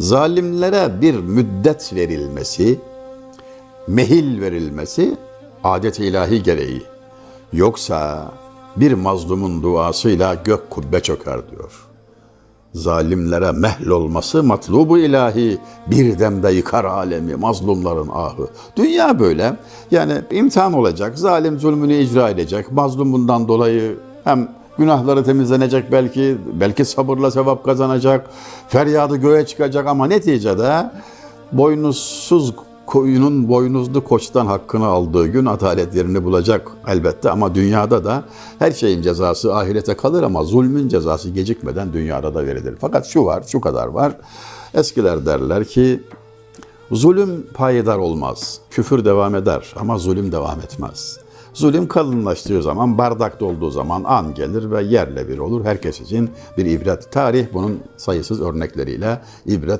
zalimlere bir müddet verilmesi, mehil verilmesi adet-i ilahi gereği. Yoksa bir mazlumun duasıyla gök kubbe çöker diyor. Zalimlere mehl olması matlubu ilahi bir demde yıkar alemi mazlumların ahı. Dünya böyle. Yani imtihan olacak. Zalim zulmünü icra edecek. Mazlum bundan dolayı hem günahları temizlenecek belki belki sabırla sevap kazanacak. Feryadı göğe çıkacak ama neticede boynuzsuz koyunun boynuzlu koçtan hakkını aldığı gün adalet yerini bulacak elbette ama dünyada da her şeyin cezası ahirete kalır ama zulmün cezası gecikmeden dünyada da verilir. Fakat şu var, şu kadar var. Eskiler derler ki zulüm payidar olmaz. Küfür devam eder ama zulüm devam etmez. Zulüm kalınlaştığı zaman, bardakta olduğu zaman an gelir ve yerle bir olur. Herkes için bir ibret. Tarih bunun sayısız örnekleriyle ibret